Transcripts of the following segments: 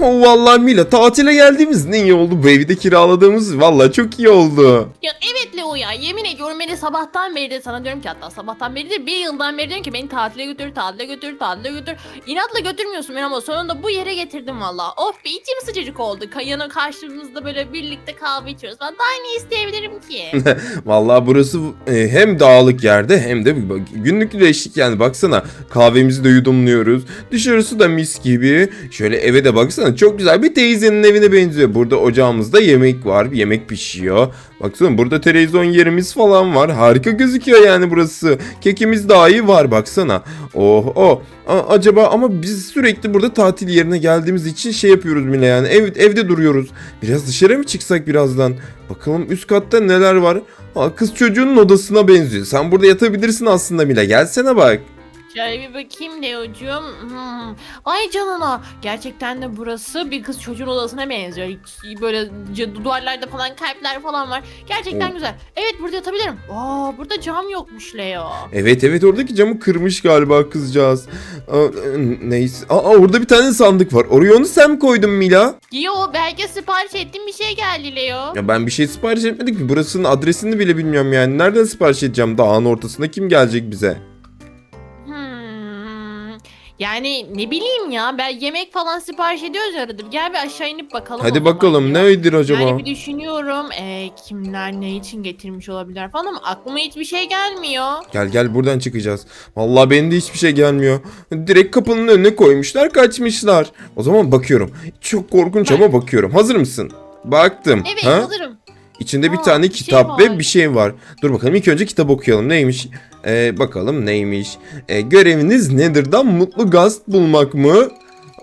Vallahi Mila tatile geldiğimiz ne iyi oldu. Bu evi de kiraladığımız vallahi çok iyi oldu. Ya evet Leo ya yemin ediyorum beni sabahtan beri de sana diyorum ki hatta sabahtan beri de bir yıldan beri diyorum ki beni tatile götür tatile götür tatile götür. İnatla götürmüyorsun beni ama sonunda bu yere getirdim valla. Of be içim sıcacık oldu. Kayana karşımızda böyle birlikte kahve içiyoruz. Ben daha ne isteyebilirim ki? Vallahi burası e, hem dağlık yerde hem de günlük güneşlik yani baksana kahvemizi de yudumluyoruz. Dışarısı da mis gibi. Şöyle eve de baksana çok güzel bir teyzenin evine benziyor. Burada ocağımızda yemek var. Yemek pişiyor. Baksana burada televizyon yerimiz falan var. Harika gözüküyor yani burası. Kekimiz dahi var baksana. Oh oh. A- acaba ama biz sürekli burada tatil yerine geldiğimiz için şey yapıyoruz bile yani. Ev, evde duruyoruz. Biraz dışarı mı çıksak birazdan? Bakalım üst katta neler var? Aa, kız çocuğunun odasına benziyor. Sen burada yatabilirsin aslında Mila. Gelsene bak. Şöyle bir bakayım Leo'cum. Hmm. Ay canına. Gerçekten de burası bir kız çocuğun odasına benziyor. Böyle duvarlarda falan kalpler falan var. Gerçekten Oh. güzel. Evet burada yatabilirim. Aa burada cam yokmuş Leo. Evet evet oradaki camı kırmış galiba kızcağız. Aa, neyse. Aa, orada bir tane sandık var. Oraya onu sen mi koydun Mila? Yo belki sipariş ettiğim bir şey geldi Leo. Ya ben bir şey sipariş etmedik ki. Burasının adresini bile bilmiyorum yani. Nereden sipariş edeceğim? Dağın ortasında kim gelecek bize? Yani ne bileyim ya ben yemek falan sipariş ediyoruz bir. Gel bir aşağı inip bakalım. Hadi bakalım ya. nedir acaba? Yani bir düşünüyorum e, kimler ne için getirmiş olabilirler falan ama aklıma hiçbir şey gelmiyor. Gel gel buradan çıkacağız. Vallahi benim de hiçbir şey gelmiyor. Direkt kapının önüne koymuşlar kaçmışlar. O zaman bakıyorum. Çok korkunç ama bakıyorum. Hazır mısın? Baktım. Evet ha? hazırım. İçinde bir Aa, tane bir şey kitap var. ve bir şey var. Dur bakalım ilk önce kitap okuyalım. Neymiş? Ee, bakalım neymiş? Ee, göreviniz Nether'dan mutlu gaz bulmak mı?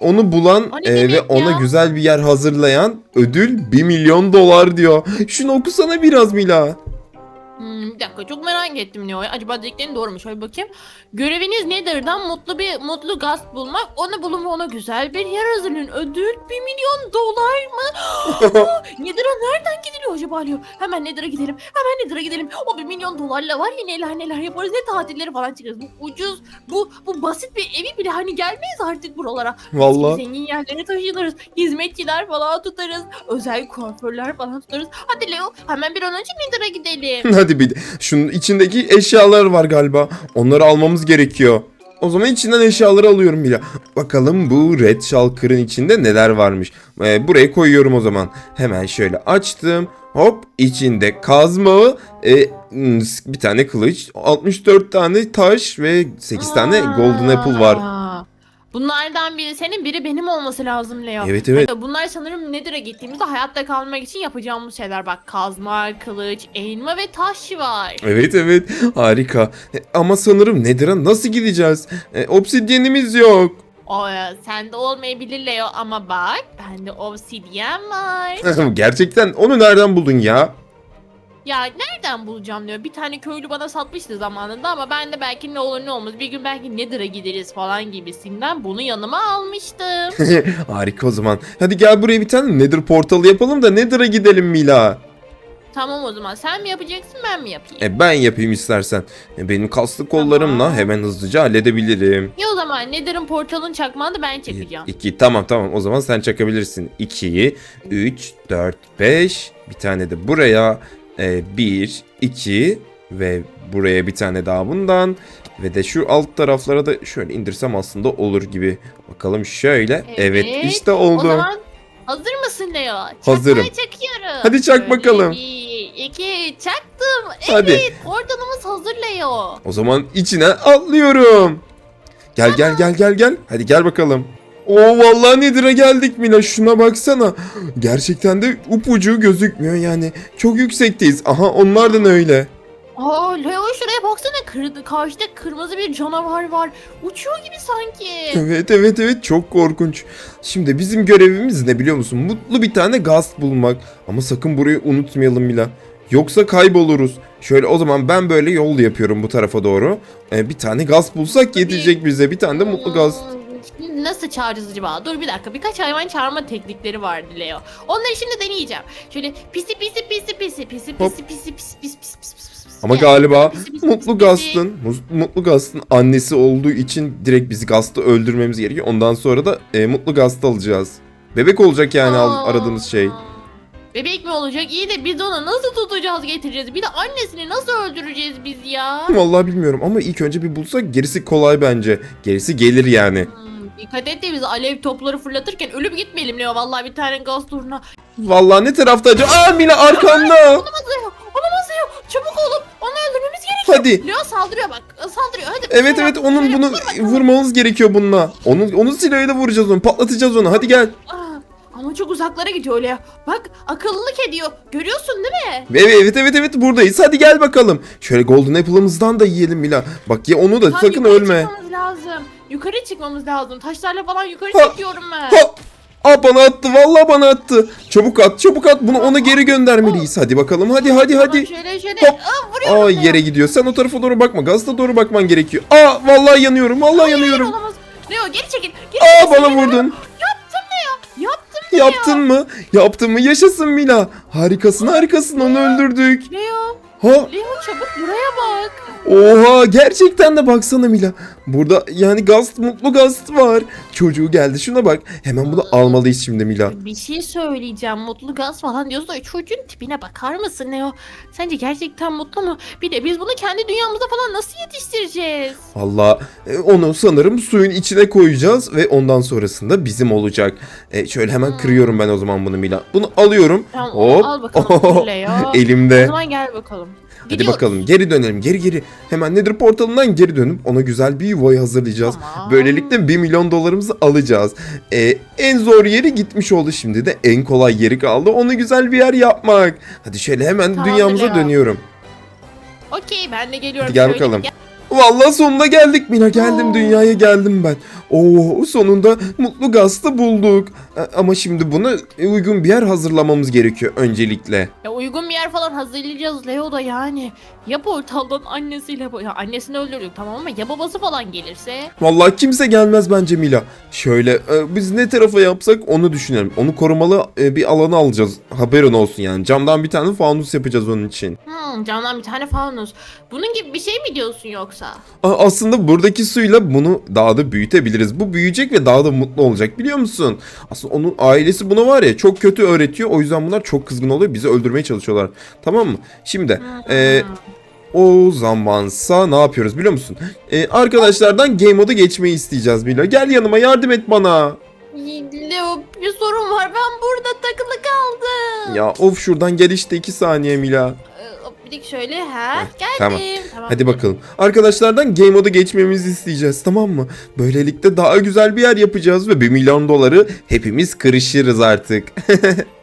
Onu bulan O e, ve demek ona ya? güzel bir yer hazırlayan ödül 1 milyon dolar diyor. Şunu okusana biraz Mila. Hmm, bir dakika çok merak ettim ne o. Acaba dediklerin doğru mu? Şöyle bakayım. Göreviniz Nether'dan mutlu bir mutlu gaz bulmak. Onu bulun ve ona güzel bir yer hazırlayın. Ödül 1 milyon dolar mı? Nether'a nereden gidiliyor acaba diyor. Hemen Nether'a gidelim. Hemen Nether'a gidelim. O 1 milyon dolarla var ya neler neler yaparız. Ne tatilleri falan çıkarız. Bu ucuz. Bu bu basit bir evi bile hani gelmeyiz artık buralara. Vallahi. Zengin yerlere taşınırız. Hizmetçiler falan tutarız. Özel kuaförler falan tutarız. Hadi Leo hemen bir an önce Nether'a gidelim. Hadi bir. Şunun içindeki eşyalar var galiba. Onları almamız gerekiyor. O zaman içinden eşyaları alıyorum Mila. Bakalım bu red shulker'ın içinde neler varmış. Ee, buraya koyuyorum o zaman. Hemen şöyle açtım. Hop içinde kazma, e, hmm, bir tane kılıç, 64 tane taş ve 8 tane golden apple var. Bunlardan biri senin biri benim olması lazım Leo. Evet evet. Hatta Bunlar sanırım Nether'a gittiğimizde hayatta kalmak için yapacağımız şeyler. Bak kazma, kılıç, elma ve taş var. Evet evet harika. E, ama sanırım Nether'a nasıl gideceğiz? E, obsidyenimiz yok. O e, sende olmayabilir Leo ama bak bende obsidyen var. Gerçekten onu nereden buldun ya? Ya nereden bulacağım diyor. Bir tane köylü bana satmıştı zamanında ama ben de belki ne olur ne olmaz bir gün belki Nether'a gideriz falan gibisinden bunu yanıma almıştım. Harika o zaman. Hadi gel buraya bir tane Nether portalı yapalım da Nether'a gidelim Mila. tamam o zaman sen mi yapacaksın ben mi yapayım? E ben yapayım istersen. E, benim kaslı kollarımla Tamam. hemen hızlıca halledebilirim. Ya o zaman Nether'ın portalın çakmağını ben çakacağım. 2 tamam tamam o zaman sen çakabilirsin. 2 3 4 5 bir tane de buraya 1 2 ve buraya bir tane daha bundan ve de şu alt taraflara da şöyle indirsem aslında olur gibi. Bakalım şöyle. Evet, Evet, işte O oldu. zaman hazır mısın Leo? Hazırım. Çakmaya çakıyorum. Hadi çak Şöyle bakalım. Bir, iki, çaktım. Hadi. Evet, portalımız hazır Leo. O zaman içine atlıyorum. Gel gel gel gel gel. Hadi gel bakalım. Oo vallahi Nedir'e geldik Mila. Şuna baksana. Gerçekten de upucu gözükmüyor yani. Çok yüksekteyiz. Aha onlardan öyle. Aa Leo şuraya baksana. Kır, karşıda kırmızı bir canavar var. Uçuyor gibi sanki. Evet evet evet çok korkunç. Şimdi bizim görevimiz ne biliyor musun? Mutlu bir tane gaz bulmak. Ama sakın burayı unutmayalım Mila. Yoksa kayboluruz. Şöyle o zaman ben böyle yol yapıyorum bu tarafa doğru. Ee, bir tane gaz bulsak yetecek bize. Bir tane de mutlu gaz. Hmm, Nasıl çağıracağız acaba? Dur bir dakika. Birkaç hayvan çağırma teknikleri vardı Leo. Onları şimdi deneyeceğim. Şöyle pisi pisi pisi pisi pisi Hop. pisi pisi pisi pisi pisi pisi pisi pisi. Ama galiba Pisi, pisi, Mutlu pisi. Gast'ın Mutlu Gast'ın annesi olduğu için direkt bizi Gast'ı öldürmemiz gerekiyor. Ondan sonra da e, Mutlu Gast'ı alacağız. Bebek olacak yani al- Aa, aradığımız şey. Bebek mi olacak? İyi de biz onu nasıl tutacağız getireceğiz? Bir de annesini nasıl öldüreceğiz biz ya? Vallahi bilmiyorum ama ilk önce bir bulsak gerisi kolay bence. Gerisi gelir yani. Hmm, dikkat et de biz alev topları fırlatırken ölüp gitmeyelim Leo. Vallahi bir tane gaz turuna. Vallahi ne tarafta acaba? Aa Mila arkanda. Olamaz Leo. Olamaz Leo. Çabuk olun. Onu öldürmemiz gerekiyor. Hadi. Leo saldırıyor bak. Saldırıyor. Hadi. Evet evet onun bunu vurmamız gerekiyor bununla. Onun onun silahıyla vuracağız onu. Patlatacağız onu. Hadi gel. Aa, ama çok uzaklara gidiyor Leo. Bak akıllılık ediyor. Görüyorsun değil mi? Evet evet evet evet buradayız. Hadi gel bakalım. Şöyle golden apple'ımızdan da yiyelim Mila. Bak ya onu da Tam sakın ölme. çıkmamız. Yukarı çıkmamız lazım. Taşlarla falan yukarı Ha, çekiyorum ben. Ha! Aa bana attı. Vallahi bana attı. Çabuk at, çabuk at. Bunu ona geri göndermeliyiz. Hadi bakalım. Hadi hadi Tamam, hadi. Şöyle şöyle. Hop. Aa, vuruyorum Aa yere gidiyor. Sen o tarafa doğru bakma. Gazda doğru bakman gerekiyor. Aa vallahi yanıyorum. Vallahi Hayır, yanıyorum. olamaz. Leo geri çekil. Geri Aa çekil. bana vurdun. Yaptım Leo. Yaptım Leo. Yaptın mı? Yaptın mı? Yaşasın Mila. Harikasın harikasın. Onu öldürdük. Leo. Ha Leo çabuk buraya bak. Oha gerçekten de baksana Mila. Burada yani Gast mutlu Gast var. Çocuğu geldi şuna bak. Hemen bunu almalıyız şimdi Mila. Bir şey söyleyeceğim. Mutlu gaz falan diyorsun da çocuğun tipine bakar mısın Leo? Sence gerçekten mutlu mu? Bir de biz bunu kendi dünyamızda falan nasıl yetiştireceğiz? Valla e, onu sanırım suyun içine koyacağız ve ondan sonrasında bizim olacak. E, şöyle hemen kırıyorum ben o zaman bunu Mila. Bunu alıyorum. Tamam onu Hop. al bakalım Leo. O Elimde. zaman gel bakalım. Hadi Gidiyoruz. bakalım geri dönelim geri geri. Hemen nedir portalından geri dönüp ona güzel bir yuvayı hazırlayacağız. Tamam. Böylelikle 1 milyon dolarımızı alacağız. Ee, en zor yeri gitmiş oldu şimdi de en kolay yeri kaldı. Onu güzel bir yer yapmak. Hadi şöyle hemen Tamamdır dünyamıza ya. dönüyorum. Okey ben de geliyorum. Hadi gel Şöyle bakalım. gel. Vallahi sonuna geldik Mina geldim Oo. dünyaya geldim ben. Oo sonunda mutlu gazı bulduk. Ama şimdi buna uygun bir yer hazırlamamız gerekiyor öncelikle. Ya uygun bir yer falan hazırlayacağız Leo da yani. Ya portaldan annesiyle ya annesini öldürdük tamam ama ya babası falan gelirse? Vallahi kimse gelmez bence Mila. Şöyle e, biz ne tarafa yapsak onu düşünelim. Onu korumalı e, bir alanı alacağız. Haberin olsun yani. Camdan bir tane fanus yapacağız onun için. Hmm, camdan bir tane fanus. Bunun gibi bir şey mi diyorsun yoksa? A- Aslında buradaki suyla bunu daha da büyütebiliriz. Bu büyüyecek ve daha da mutlu olacak biliyor musun? Aslında onun ailesi bunu var ya çok kötü öğretiyor. O yüzden bunlar çok kızgın oluyor. Bizi öldürmeye çalışıyorlar. Tamam mı? Şimdi e, o zamansa ne yapıyoruz biliyor musun? E, arkadaşlardan game moda geçmeyi isteyeceğiz Mila. Gel yanıma yardım et bana. Leo bir sorun var ben burada takılı kaldım. Ya of şuradan gel işte 2 saniye Mila. Dakika şöyle ha geldim. tamam. Tamam. Hadi bakalım. Arkadaşlardan game moda geçmemizi isteyeceğiz tamam mı? Böylelikle daha güzel bir yer yapacağız ve 1 milyon doları hepimiz kırışırız artık.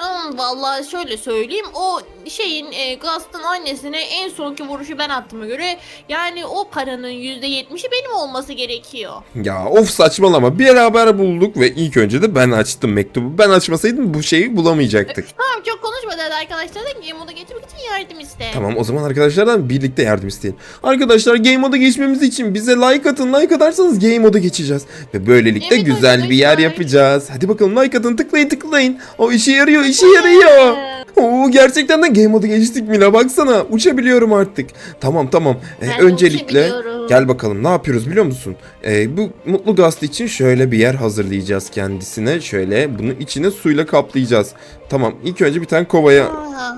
Hmm, vallahi şöyle söyleyeyim o şeyin e, Gast'ın annesine en sonki vuruşu ben attığıma göre yani o paranın %70'i benim olması gerekiyor. ya of saçmalama. Bir beraber bulduk ve ilk önce de ben açtım mektubu. Ben açmasaydım bu şeyi bulamayacaktık. Tamam çok konuşma dedi arkadaşlar da Game Mode'a geçmek için yardım iste. Tamam o zaman arkadaşlardan birlikte yardım isteyelim. Arkadaşlar game moda geçmemiz için bize like atın. Like atarsanız game moda geçeceğiz. Ve böylelikle Evet güzel bir yer arkadaşlar. yapacağız. Hadi bakalım like atın tıklayın tıklayın. O işe yarıyor işe yarıyor. Oo gerçekten de game moda geçtik Mila baksana. Uçabiliyorum artık. Tamam tamam. Ee, Ben de öncelikle uçabiliyorum. gel bakalım ne yapıyoruz biliyor musun? Ee, bu mutlu gazlı için şöyle bir yer hazırlayacağız kendisine. Şöyle bunu içine suyla kaplayacağız. Tamam ilk önce bir tane kovaya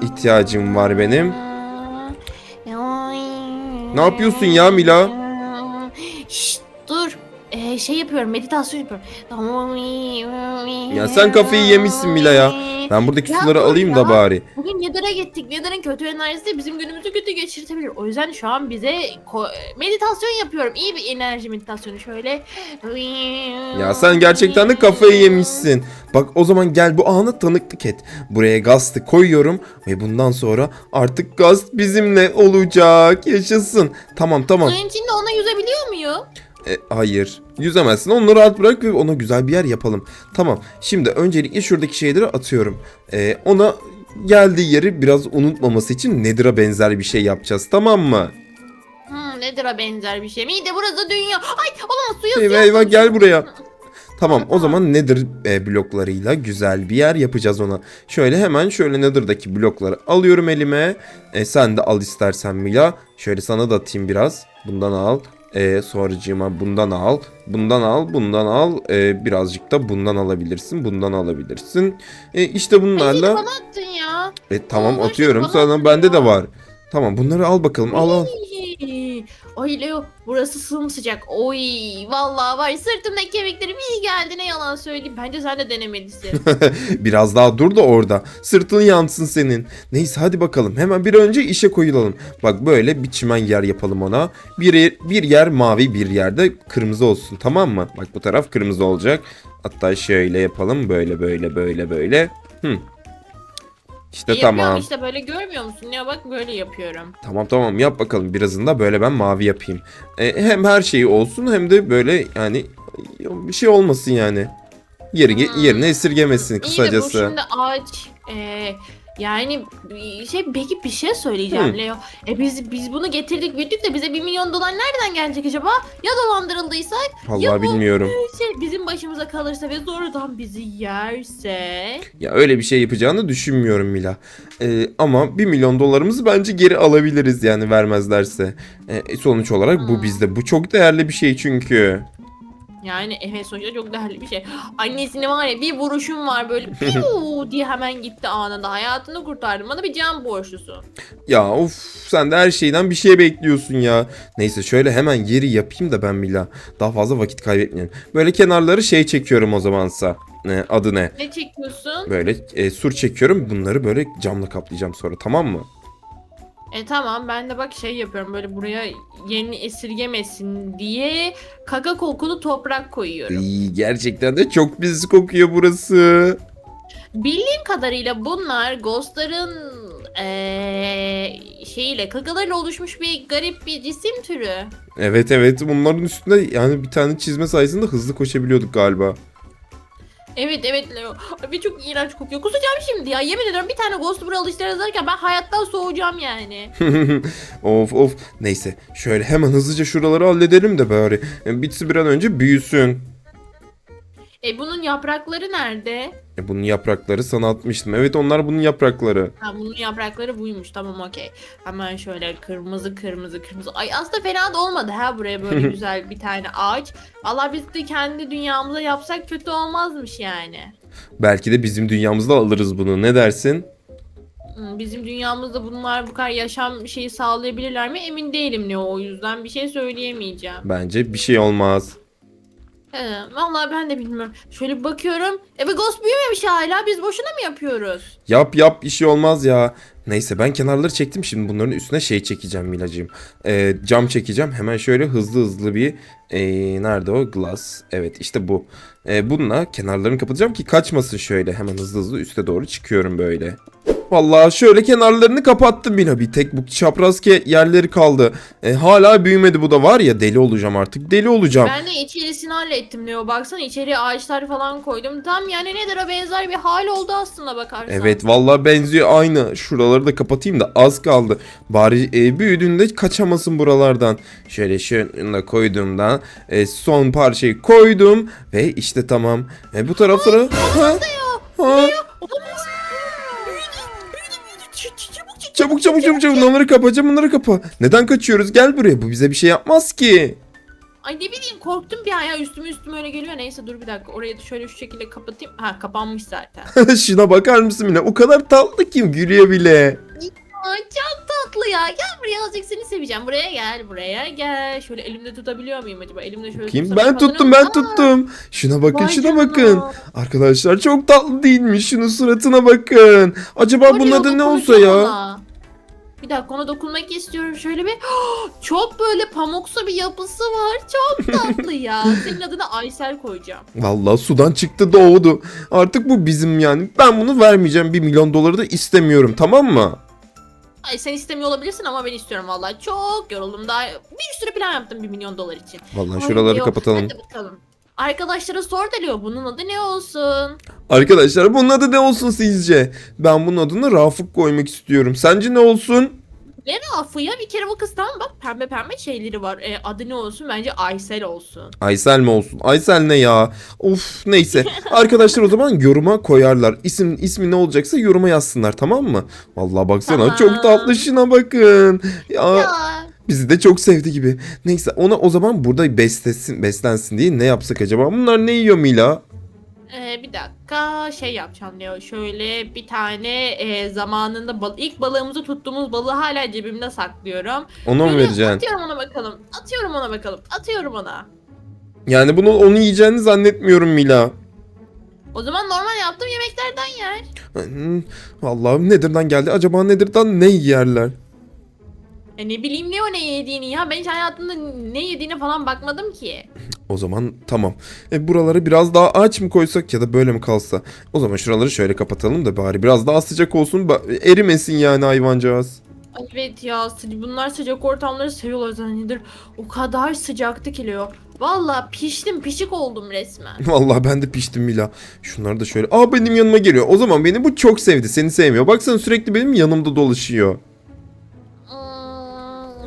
ihtiyacım var benim. Ne yapıyorsun ya Mila? Şşt dur. Ee, şey yapıyorum meditasyon yapıyorum. Ya sen kafayı yemişsin Mila ya. Ben buradaki Ya suları dur alayım ya. da bari. Bugün Nether'a gittik. Nether'ın kötü enerjisi bizim günümüzü kötü geçirtebilir. O yüzden şu an bize ko- meditasyon yapıyorum. İyi bir enerji meditasyonu şöyle. Ya sen gerçekten de kafayı yemişsin. Bak o zaman gel bu anı tanıklık et. Buraya gazı koyuyorum ve bundan sonra artık gaz bizimle olacak. Yaşasın. Tamam tamam. Suyun içinde ona yüzebiliyor muyum? E, hayır. Yüzemezsin. Onu rahat bırak ve ona güzel bir yer yapalım. Tamam. Şimdi öncelikle şuradaki şeyleri atıyorum. E, ona geldiği yeri biraz unutmaması için Nether'a benzer bir şey yapacağız. Tamam mı? Hmm, Nether'a benzer bir şey mi? İyi de burası dünya. Ay olamaz suya suya eyvah gel buraya. Tamam o zaman Nether e, bloklarıyla güzel bir yer yapacağız ona. Şöyle hemen şöyle Nether'daki blokları alıyorum elime. E, sen de al istersen Mila. Şöyle sana da atayım biraz. Bundan al. E, sonracığıma bundan al. Bundan al. Bundan al. E, birazcık da bundan alabilirsin. Bundan alabilirsin. E, işte Ay, bunlarla. bana attın ya. E, tamam Allah atıyorum. Sana bende de var. Tamam bunları al bakalım. Al al. Ay, Leo burası sımsıcak. Oy vallahi var sırtımdaki kemiklerim iyi geldi ne yalan söyleyeyim. Bence sen de denemelisin. Biraz daha dur da orada. Sırtın yansın senin. Neyse hadi bakalım. Hemen bir önce işe koyulalım. Bak böyle bir çimen yer yapalım ona. Bir, yer- bir yer mavi bir yerde kırmızı olsun tamam mı? Bak bu taraf kırmızı olacak. Hatta şöyle yapalım. Böyle böyle böyle böyle. Hı. İşte Yapıyorum tamam. işte böyle görmüyor musun? Ya bak böyle yapıyorum. Tamam tamam yap bakalım. Birazını da böyle ben mavi yapayım. E, hem her şeyi olsun hem de böyle yani bir şey olmasın yani. Yeri, Hmm. yerine esirgemesin İyi de bu kısacası. şimdi ağaç e, yani bir şey peki bir şey söyleyeceğim Hı. Leo. E biz biz bunu getirdik büyüttük de bize bir milyon dolar nereden gelecek acaba? Ya dolandırıldıysak Vallahi ya bu- bilmiyorum. şey bizim başımıza kalırsa ve doğrudan bizi yerse. Ya öyle bir şey yapacağını düşünmüyorum Mila. Ee, ama 1 milyon dolarımızı bence geri alabiliriz yani vermezlerse. Ee, sonuç olarak bu bizde. Bu çok değerli bir şey çünkü. Yani evet sonuçta çok değerli bir şey. Annesini var ya bir vuruşum var böyle piu diye hemen gitti anında. Hayatını kurtardım. Bana bir can borçlusun. Ya of sen de her şeyden bir şey bekliyorsun ya. Neyse şöyle hemen yeri yapayım da ben Mila. Daha fazla vakit kaybetmeyelim. Böyle kenarları şey çekiyorum o zamansa. Ne, adı ne? Ne çekiyorsun? Böyle e, sur çekiyorum. Bunları böyle camla kaplayacağım sonra tamam mı? E tamam ben de bak şey yapıyorum böyle buraya yerini esirgemesin diye kaka kokulu toprak koyuyorum. İyi, gerçekten de çok pis kokuyor burası. Bildiğim kadarıyla bunlar ghostların eee şeyiyle kakalarıyla oluşmuş bir garip bir cisim türü. Evet evet bunların üstünde yani bir tane çizme sayesinde hızlı koşabiliyorduk galiba. Evet evet Leo. Abi çok iğrenç kokuyor. Kusacağım şimdi ya. Yemin ediyorum bir tane ghost buraya alıştırırken ben hayattan soğuyacağım yani. of of neyse şöyle hemen hızlıca şuraları halledelim de bari. Bitsi bir an önce büyüsün. E bunun yaprakları nerede? E, bunun yaprakları sana atmıştım. Evet onlar bunun yaprakları. Ha bunun yaprakları buymuş. Tamam okey. Hemen şöyle kırmızı kırmızı kırmızı. Ay aslında fena da olmadı ha buraya böyle güzel bir tane ağaç. Valla biz de kendi dünyamıza yapsak kötü olmazmış yani. Belki de bizim dünyamızda alırız bunu. Ne dersin? Hmm, Bizim dünyamızda bunlar bu kadar yaşam şeyi sağlayabilirler mi emin değilim ne o yüzden bir şey söyleyemeyeceğim. Bence bir şey olmaz. He, vallahi ben de bilmiyorum. Şöyle bir bakıyorum. E bir ghost büyümemiş hala biz boşuna mı yapıyoruz? Yap yap şey olmaz ya. Neyse ben kenarları çektim şimdi bunların üstüne şey çekeceğim Milacığım. Ee, cam çekeceğim hemen şöyle hızlı hızlı bir ee, nerede o glass evet işte bu. Ee, bununla kenarlarını kapatacağım ki kaçmasın şöyle hemen hızlı hızlı üste doğru çıkıyorum böyle. Vallahi şöyle kenarlarını kapattım Mila bir tek bu çapraz ke yerleri kaldı. Ee, hala büyümedi bu da var ya deli olacağım artık deli olacağım. Ben de içerisini hallettim Leo. Baksana içeriye ağaçlar falan koydum. Tam yani Nether'a benzer bir hal oldu aslında bakarsan. Evet vallahi benziyor aynı. Şuraları da kapatayım da az kaldı. Bari e, büyüdüğünde kaçamasın buralardan. Şöyle şunu da koyduğumda e, son parçayı koydum ve işte tamam. E, bu taraflara ha, ha, Olamaz. Çabuk çabuk. çabuk çabuk çabuk çabuk bunları kapacağım bunları kapa. Neden kaçıyoruz? Gel buraya. Bu bize bir şey yapmaz ki. Ay ne bileyim korktum bir an ya üstüme üstüme öyle geliyor. Neyse dur bir dakika orayı da şöyle şu şekilde kapatayım. Ha kapanmış zaten. Şuna bakar mısın yine? O kadar tatlı ki gülüyor bile. Ay çok tatlı ya. Gel buraya azıcık seni seveceğim. Buraya gel buraya gel. Şöyle elimde tutabiliyor muyum acaba? Elimde şöyle Kim? tutsam Ben tuttum ben Aa, tuttum. Şuna bakın vay şuna canına. bakın. Arkadaşlar çok tatlı değil mi? Şunun suratına bakın. Acaba bunun Oraya adı ne olsa dokunacağım ya? ona. Bir dakika ona dokunmak istiyorum. Şöyle bir çok böyle pamuksu bir yapısı var. Çok tatlı ya. Senin adına Aysel koyacağım. Vallahi sudan çıktı doğdu. Artık bu bizim yani. Ben bunu vermeyeceğim. 1 milyon doları da istemiyorum tamam mı? Ay sen istemiyor olabilirsin ama ben istiyorum vallahi. Çok yoruldum daha. Bir sürü plan yaptım 1 milyon dolar için. Vallahi şuraları Leo, kapatalım. Hadi bakalım. Arkadaşlara sor Leo bunun adı ne olsun? Arkadaşlar bunun adı ne olsun sizce? Ben bunun adını Rafık koymak istiyorum. Sence ne olsun? Ne Rafı ya bir kere bu kız tamam bak pembe pembe şeyleri var. E, adı ne olsun bence Aysel olsun. Aysel mi olsun? Aysel ne ya? Of neyse. Arkadaşlar o zaman yoruma koyarlar. İsim ismi ne olacaksa yoruma yazsınlar tamam mı? Vallahi baksana Tamam. çok tatlı şuna bakın. Ya, Ya Bizi de çok sevdi gibi. Neyse ona o zaman burada beslesin, beslensin diye ne yapsak acaba? Bunlar ne yiyor Mila? Ee, bir dakika şey yapacağım diyor. Şöyle bir tane e, zamanında bal ilk balığımızı tuttuğumuz balığı hala cebimde saklıyorum. Ona mı Şöyle vereceksin? Atıyorum ona bakalım. Atıyorum ona bakalım. Atıyorum ona. Yani bunu onu yiyeceğini zannetmiyorum Mila. O zaman normal yaptığım yemeklerden yer. Hmm, Vallahi Nether'dan geldi. Acaba Nether'dan ne yerler? E ne bileyim ne o ne yediğini ya. Ben hiç hayatımda ne yediğine falan bakmadım ki. O zaman tamam. E, buraları biraz daha aç mı koysak ya da böyle mi kalsa? O zaman şuraları şöyle kapatalım da bari biraz daha sıcak olsun. ba- erimesin yani hayvancağız. Ay Evet ya sı- bunlar sıcak ortamları seviyorlar zannedilir. O kadar sıcaktı ki Leo. Valla piştim pişik oldum resmen. Vallahi ben de piştim Mila. Şunları da şöyle. Aa benim yanıma geliyor. O zaman beni bu çok sevdi. Seni sevmiyor. Baksana sürekli benim yanımda dolaşıyor.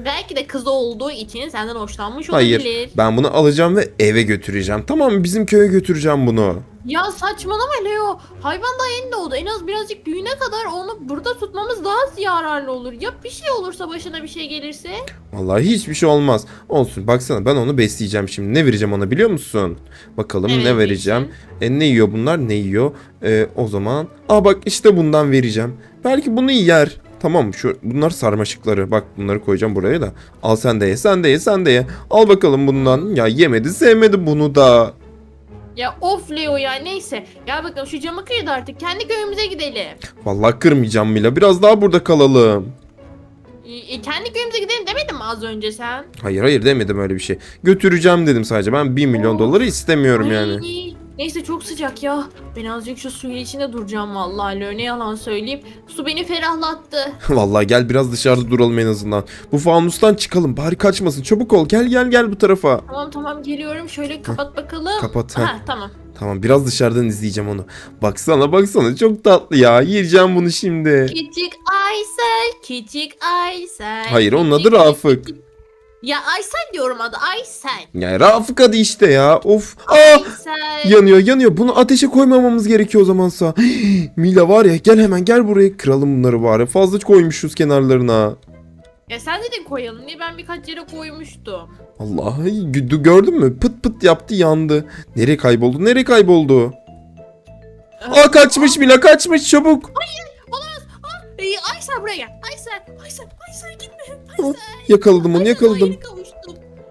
Belki de kızı olduğu için senden hoşlanmış Hayır. olabilir. Ben bunu alacağım ve eve götüreceğim. Tamam mı? Bizim köye götüreceğim bunu. Ya saçmalama Leo. Hayvan daha yeni doğdu. En az birazcık büyüne kadar onu burada tutmamız daha yararlı olur. Ya bir şey olursa başına bir şey gelirse? Vallahi hiçbir şey olmaz. Olsun baksana ben onu besleyeceğim şimdi. Ne vereceğim ona biliyor musun? Bakalım Ne ne vereceğim. E, ne yiyor bunlar? Ne yiyor? E, o zaman. Aa bak işte bundan vereceğim. Belki bunu yer. Tamam şu bunlar sarmaşıkları. Bak bunları koyacağım buraya da. Al sen de ye, sen de ye, sen de ye. Al bakalım bundan. Ya yemedi, sevmedi bunu da. Ya of Leo ya neyse. Ya bakalım şu camı kıydı artık. Kendi köyümüze gidelim. Vallahi kırmayacağım Mila. Biraz daha burada kalalım. E, e, kendi köyümüze gidelim demedin mi az önce sen? Hayır hayır demedim öyle bir şey. Götüreceğim dedim sadece. Ben 1 milyon doları istemiyorum Ay, yani. Neyse çok sıcak ya. Ben azıcık şu suyun içinde duracağım vallahi Leo ne yalan söyleyeyim. Su beni ferahlattı. Vallahi gel biraz dışarıda duralım en azından. Bu fanustan çıkalım. Bari kaçmasın. Çabuk ol. Gel gel gel bu tarafa. Tamam tamam geliyorum şöyle kapat bakalım. kapat, ha. Tamam. Tamam biraz dışarıdan izleyeceğim onu. Baksana baksana çok tatlı ya. Yiyeceğim bunu şimdi. Küçük Aysel, küçük Aysel. Hayır, onun adı küçük- Rafık. Ya Aysel diyorum adı Aysel. Ya Rafık hadi işte ya. Of. Aa! Aysel. Yanıyor yanıyor. Bunu ateşe koymamamız gerekiyor o zamansa. Mila var ya gel hemen gel buraya. Kıralım bunları bari. Fazla koymuşuz kenarlarına. Ya sen dedin koyalım diye ben birkaç yere koymuştum. Allah gördün mü? Pıt pıt yaptı yandı. Nereye kayboldu? Nereye kayboldu? Aa kaçmış Mila kaçmış çabuk. Ee, Aysel buraya gel. Aysel, Aysel, Aysel gitme. Aa, yakaladım onu yakaladım. kavuştum.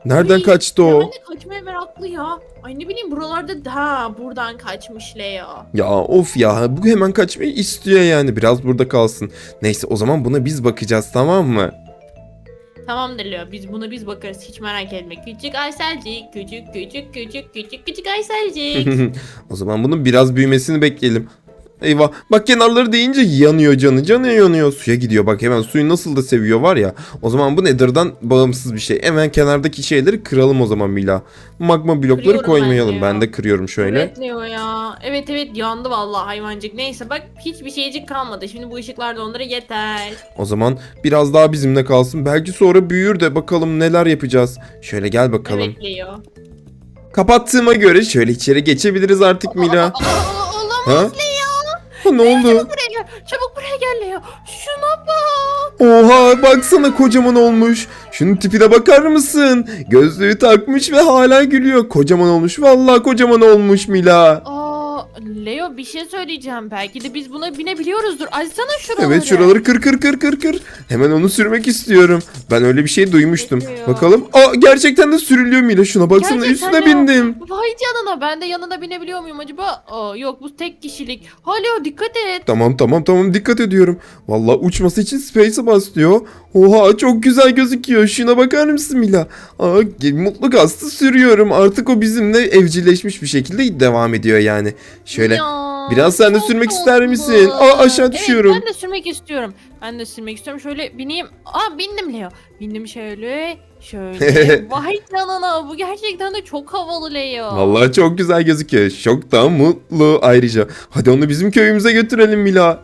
Nereden Ay, kaçtı o? ben de kaçmaya meraklı ya. Ay ne bileyim buralarda ha buradan kaçmış Leo. Ya of ya bu hemen kaçmayı istiyor yani biraz burada kalsın. Neyse o zaman buna biz bakacağız tamam mı? Tamamdır Leo biz buna biz bakarız hiç merak etme. Küçük Ayselcik, küçük küçük küçük küçük küçük Ayselcik. o zaman bunun biraz büyümesini bekleyelim. Eyvah bak kenarları deyince yanıyor canı canı yanıyor suya gidiyor bak hemen suyu nasıl da seviyor var ya o zaman bu Nether'dan bağımsız bir şey hemen kenardaki şeyleri kıralım o zaman Mila magma blokları Kırıyorum koymayalım ben ben de kırıyorum şöyle Evet Leo ya. Evet evet yandı vallahi hayvancık. Neyse bak hiçbir şeycik kalmadı. Şimdi bu ışıklar da onlara yeter. o zaman biraz daha bizimle kalsın belki sonra büyür de bakalım neler yapacağız şöyle gel bakalım Leo. kapattığıma göre şöyle içeri geçebiliriz artık Mila olamaz ha? Ne oldu? Buraya gel. Çabuk buraya gel Leo. Şuna bak. Oha baksana kocaman olmuş. Şunun tipine bakar mısın? Gözlüğü takmış ve hala gülüyor. Kocaman olmuş. Vallahi kocaman olmuş Mila. Aa, Leo bir şey söyleyeceğim. Belki de biz buna binebiliyoruzdur. Açsana şuraları. Evet şuraları kır kır kır kır kır. Hemen onu sürmek istiyorum. Ben öyle bir şey duymuştum. Bekliyor. Bakalım. Aa gerçekten de sürülüyor Mila. Şuna baksana Gerçekten üstüne ya. bindim. Vay canına ben de yanına binebiliyor muyum acaba? Aa, yok bu tek kişilik. Ha Leo dikkat et. Tamam tamam tamam dikkat ediyorum. Vallahi uçması için space'e bas diyor. Oha çok güzel gözüküyor. Şuna bakar mısın Mila? Aa, mutlu gazlı sürüyorum. Artık o bizimle evcilleşmiş bir şekilde devam ediyor yani. Şöyle Ya, biraz sen de çok sürmek ister tatlı. misin? Aa, aşağı düşüyorum. Evet ben de sürmek istiyorum. Ben de sürmek istiyorum. Şöyle bineyim. Aa bindim Leo. Bindim şöyle. Şöyle. Vay canına bu gerçekten de çok havalı Leo. Vallahi çok güzel gözüküyor. Çok da mutlu ayrıca. Hadi onu bizim köyümüze götürelim Mila.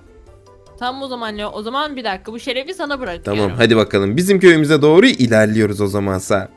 Tamam o zaman Leo. O zaman bir dakika bu şerefi sana bırakıyorum. Tamam hadi bakalım. Bizim köyümüze doğru ilerliyoruz o zamansa.